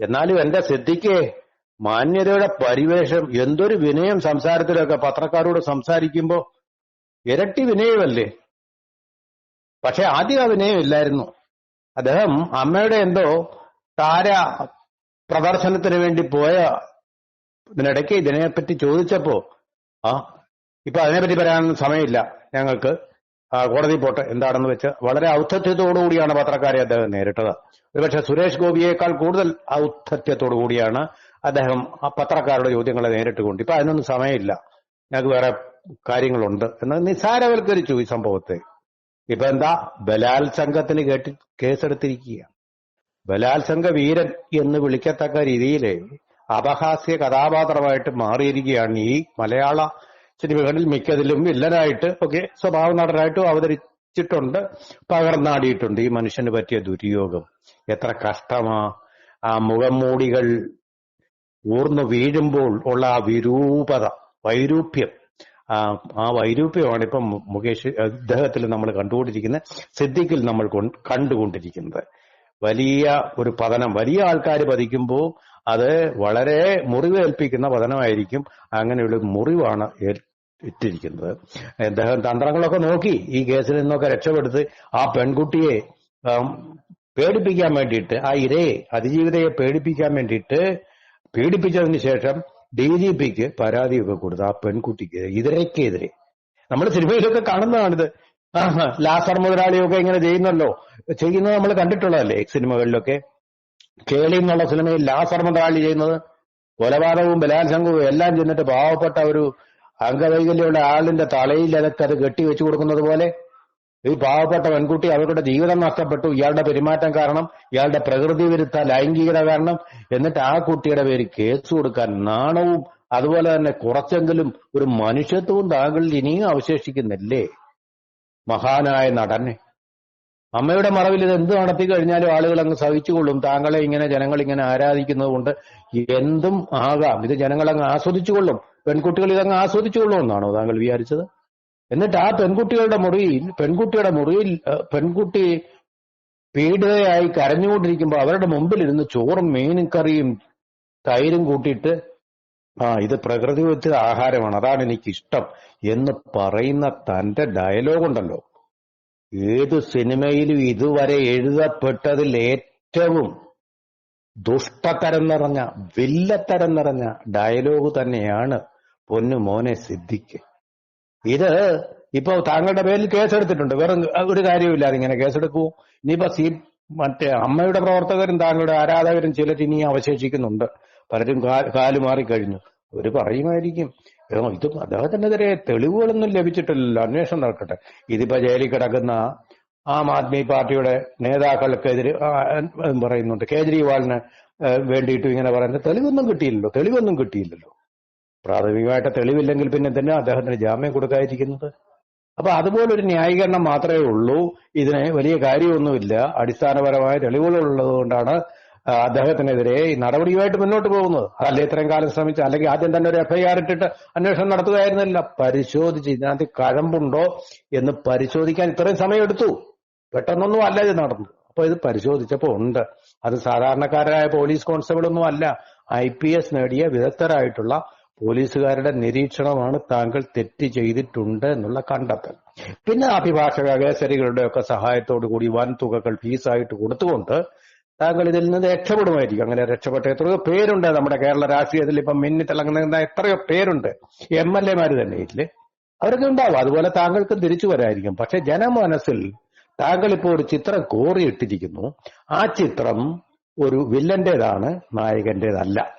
എന്നാലും എന്റെ സിദ്ധിക്ക് മാന്യതയുടെ പരിവേഷം എന്തൊരു വിനയം സംസാരത്തിലൊക്കെ പത്രക്കാരോട് സംസാരിക്കുമ്പോ ഇരട്ടി വിനയമല്ലേ? പക്ഷെ ആദ്യം ആ വിനയം ഇല്ലായിരുന്നു. അദ്ദേഹം അമ്മയുടെ എന്തോ താര പ്രദർശനത്തിന് വേണ്ടി പോയ ഇതിനിടയ്ക്ക് ഇതിനെപ്പറ്റി ചോദിച്ചപ്പോ ആ ഇപ്പൊ അതിനെപ്പറ്റി പറയാനൊന്നും സമയമില്ല ഞങ്ങൾക്ക്. കോടതി പോട്ടെ. എന്താണെന്ന് വെച്ച് വളരെ ഔദ്ധത്യത്തോടു കൂടിയാണ് പത്രക്കാരെ അദ്ദേഹം നേരിട്ടത്. ഒരുപക്ഷെ സുരേഷ് ഗോപിയേക്കാൾ കൂടുതൽ ഔദ്ധത്യത്തോടു കൂടിയാണ് അദ്ദേഹം ആ പത്രക്കാരുടെ ചോദ്യങ്ങളെ നേരിട്ട് കൊണ്ട് ഇപ്പൊ അതിനൊന്നും സമയമില്ല. ഞങ്ങൾക്ക് വേറെ കാര്യങ്ങളുണ്ട് എന്ന് നിസാരവൽക്കരിച്ചു ഈ സംഭവത്തെ. ഇപ്പൊ എന്താ? ബലാത്സംഗത്തിന് കേട്ടി കേസെടുത്തിരിക്കുക ബലാത്സംഗ വീരൻ എന്ന് വിളിക്കത്തക്ക രീതിയിലെ അപഹാസ്യ കഥാപാത്രമായിട്ട് മാറിയിരിക്കുകയാണ് ഈ മലയാള സിനിമകളിൽ മിക്കതിലും വില്ലനായിട്ട് ഒക്കെ സ്വഭാവ നടനായിട്ടും അവതരിച്ചിട്ടുണ്ട്. പകർന്നാടിയിട്ടുണ്ട് ഈ മനുഷ്യന് പറ്റിയ ദുര്യോഗം. എത്ര കഷ്ടമാ. ആ മുഖംമൂടികൾ ഊർന്നു വീഴുമ്പോൾ ഉള്ള ആ വിരൂപത വൈരൂപ്യം. ആ ആ വൈരൂപ്യമാണ് ഇപ്പം മുകേഷ് ഇദ്ദേഹത്തിൽ നമ്മൾ കണ്ടുകൊണ്ടിരിക്കുന്നത് സിദ്ദിഖിൽ നമ്മൾ കണ്ടുകൊണ്ടിരിക്കുന്നത്. വലിയ ഒരു പതനം വലിയ ആൾക്കാർ പതിക്കുമ്പോൾ അത് വളരെ മുറിവേൽപ്പിക്കുന്ന പതനമായിരിക്കും. അങ്ങനെയുള്ള മുറിവാണ് ഇട്ടിരിക്കുന്നത്. അദ്ദേഹം തന്ത്രങ്ങളൊക്കെ നോക്കി ഈ കേസിൽ നിന്നൊക്കെ രക്ഷപ്പെടുത്തി ആ പെൺകുട്ടിയെ പേടിപ്പിക്കാൻ വേണ്ടിയിട്ട് ആ ഇരയെ അതിജീവിതയെ പേടിപ്പിക്കാൻ വേണ്ടിയിട്ട് പീഡിപ്പിച്ചതിന് ശേഷം ഡി ജി പിക്ക് പരാതിയൊക്കെ കൊടുത്ത് ആ പെൺകുട്ടിക്ക് ഇതരക്കെതിരെ. നമ്മൾ സിനിമയിലൊക്കെ കാണുന്നതാണിത്. ലാസർ മുതലാളിയൊക്കെ ഇങ്ങനെ ചെയ്യുന്നല്ലോ. ചെയ്യുന്നത് നമ്മൾ കണ്ടിട്ടുള്ളതല്ലേ സിനിമകളിലൊക്കെ? കേളി എന്നുള്ള സിനിമയിൽ ലാസർ മുതലാളി ചെയ്യുന്നത് കൊലപാതകവും ബലാത്സംഗവും എല്ലാം ചെന്നിട്ട് പാവപ്പെട്ട ഒരു അംഗവൈകല്യമുള്ള ആളിന്റെ തലയിൽ അതൊക്കെ അത് കെട്ടിവെച്ചു കൊടുക്കുന്നത് പോലെ ഈ പാവപ്പെട്ട പെൺകുട്ടി അവരുടെ ജീവിതം നഷ്ടപ്പെട്ടു. ഇയാളുടെ പെരുമാറ്റം കാരണം ഇയാളുടെ പ്രകൃതി വിരുദ്ധ ലൈംഗികത കാരണം. എന്നിട്ട് ആ കുട്ടിയുടെ പേര് കേസ് കൊടുക്കാൻ നാണവും അതുപോലെ തന്നെ കുറച്ചെങ്കിലും ഒരു മനുഷ്യത്വവും താങ്കളിൽ ഇനിയും അവശേഷിക്കുന്നില്ലേ? മഹാനായ നടനെ. അമ്മയുടെ മറവിൽ ഇത് എന്ത് നടത്തി കഴിഞ്ഞാലും ആളുകൾ അങ്ങ് സഹിച്ചുകൊള്ളും. താങ്കളെ ഇങ്ങനെ ജനങ്ങൾ ഇങ്ങനെ ആരാധിക്കുന്നത് കൊണ്ട് എന്തും ആകാം. ഇത് ജനങ്ങൾ അങ്ങ് ആസ്വദിച്ചുകൊള്ളും. പെൺകുട്ടികൾ ഇതങ്ങ് ആസ്വദിച്ചുകൊള്ളുമെന്നാണോ താങ്കൾ വിചാരിച്ചത്? എന്നിട്ട് ആ പെൺകുട്ടികളുടെ മുറിയിൽ പെൺകുട്ടിയുടെ മുറിയിൽ പെൺകുട്ടി പീഡിതയായി കരഞ്ഞുകൊണ്ടിരിക്കുമ്പോൾ അവരുടെ മുമ്പിൽ ഇരുന്ന് ചോറും മീനും കറിയും തൈരും കൂട്ടിയിട്ട് ആ ഇത് പ്രകൃതി വെച്ച ആഹാരമാണ് അതാണ് എനിക്ക് ഇഷ്ടം എന്ന് പറയുന്ന തന്റെ ഡയലോഗ് ഉണ്ടല്ലോ ഏത് സിനിമയിലും ഇതുവരെ എഴുതപ്പെട്ടതിൽ ഏറ്റവും ദുഷ്ടതരം നിറഞ്ഞ വില്ലത്തരം നിറഞ്ഞ ഡയലോഗ് തന്നെയാണ് പൊന്നു മോനെ സിദ്ധിക്ക്. ഇത് ഇപ്പൊ താങ്കളുടെ പേരിൽ കേസെടുത്തിട്ടുണ്ട്. വേറെ ഒരു കാര്യമില്ല ഇങ്ങനെ കേസെടുക്കൂ. ഇനിയിപ്പോ സി മറ്റേ അമ്മയുടെ പ്രവർത്തകരും താങ്കളുടെ ആരാധകരും ചിലർ ഇനി അവശേഷിക്കുന്നുണ്ട്. പലരും കാൽ മാറിക്കഴിഞ്ഞു. അവർ പറയുമായിരിക്കും "ഏ, ഇത് അദ്ദേഹത്തിനെതിരെ തെളിവുകളൊന്നും ലഭിച്ചിട്ടില്ലല്ലോ. അന്വേഷണം നടക്കട്ടെ. ഇതിപ്പോ ജയിലിൽ കിടക്കുന്ന ആം ആദ്മി പാർട്ടിയുടെ നേതാക്കൾക്കെതിരെ പറയുന്നുണ്ട്. കേജ്രിവാളിന് വേണ്ടിയിട്ട് ഇങ്ങനെ പറയുന്നത് തെളിവൊന്നും കിട്ടിയില്ലല്ലോ. തെളിവൊന്നും കിട്ടിയില്ലല്ലോ. പ്രാഥമികമായിട്ട് തെളിവില്ലെങ്കിൽ പിന്നെ തന്നെ അദ്ദേഹത്തിന് ജാമ്യം കൊടുക്കാതിരിക്കുന്നത്. അപ്പൊ അതുപോലൊരു ന്യായീകരണം മാത്രമേ ഉള്ളൂ. ഇതിന് വലിയ കാര്യമൊന്നുമില്ല. അടിസ്ഥാനപരമായ തെളിവുകളുള്ളത് കൊണ്ടാണ് അദ്ദേഹത്തിനെതിരെ നടപടിയുമായിട്ട് മുന്നോട്ട് പോകുന്നത്. അതല്ല ഇത്രയും കാലം ശ്രമിച്ച അല്ലെങ്കിൽ ആദ്യം തന്നെ ഒരു എഫ്ഐആർ ഇട്ടിട്ട് അന്വേഷണം നടത്തുകയായിരുന്നില്ല. പരിശോധിച്ച് ഇതിനകത്ത് കഴമ്പുണ്ടോ എന്ന് പരിശോധിക്കാൻ ഇത്രയും സമയം എടുത്തു പെട്ടെന്നൊന്നും അല്ല ഇത് നടന്നു അപ്പൊ ഇത് പരിശോധിച്ചപ്പോ ഉണ്ട്. അത് സാധാരണക്കാരായ പോലീസ് കോൺസ്റ്റബിൾ ഒന്നും അല്ല. ഐ പി എസ് നേടിയ വിദഗ്ധരായിട്ടുള്ള പോലീസുകാരുടെ നിരീക്ഷണമാണ് താങ്കൾ തെറ്റ് ചെയ്തിട്ടുണ്ട് എന്നുള്ള കണ്ടെത്തൽ. പിന്നെ അഭിഭാഷക കേസരികളുടെ ഒക്കെ സഹായത്തോടു കൂടി വൻ തുകകൾ ഫീസായിട്ട് കൊടുത്തുകൊണ്ട് താങ്കൾ ഇതിൽ നിന്ന് രക്ഷപ്പെടുമായിരിക്കും. അങ്ങനെ രക്ഷപ്പെട്ട എത്രയോ പേരുണ്ട് നമ്മുടെ കേരള രാഷ്ട്രീയത്തിൽ. ഇപ്പം മിന്നി തിളങ്ങുന്ന എത്രയോ പേരുണ്ട്. എം എൽ എമാര് തന്നെ ഇല്ലേ അവരൊക്കെ ഉണ്ടാവും. അതുപോലെ താങ്കൾക്കും തിരിച്ചു വരായിരിക്കും. പക്ഷെ ജനമനസ്സിൽ താങ്കൾ ഇപ്പോൾ ഒരു ചിത്രം കോറിയിട്ടിരിക്കുന്നു. ആ ചിത്രം ഒരു വില്ലന്റേതാണ് നായകന്റേതല്ല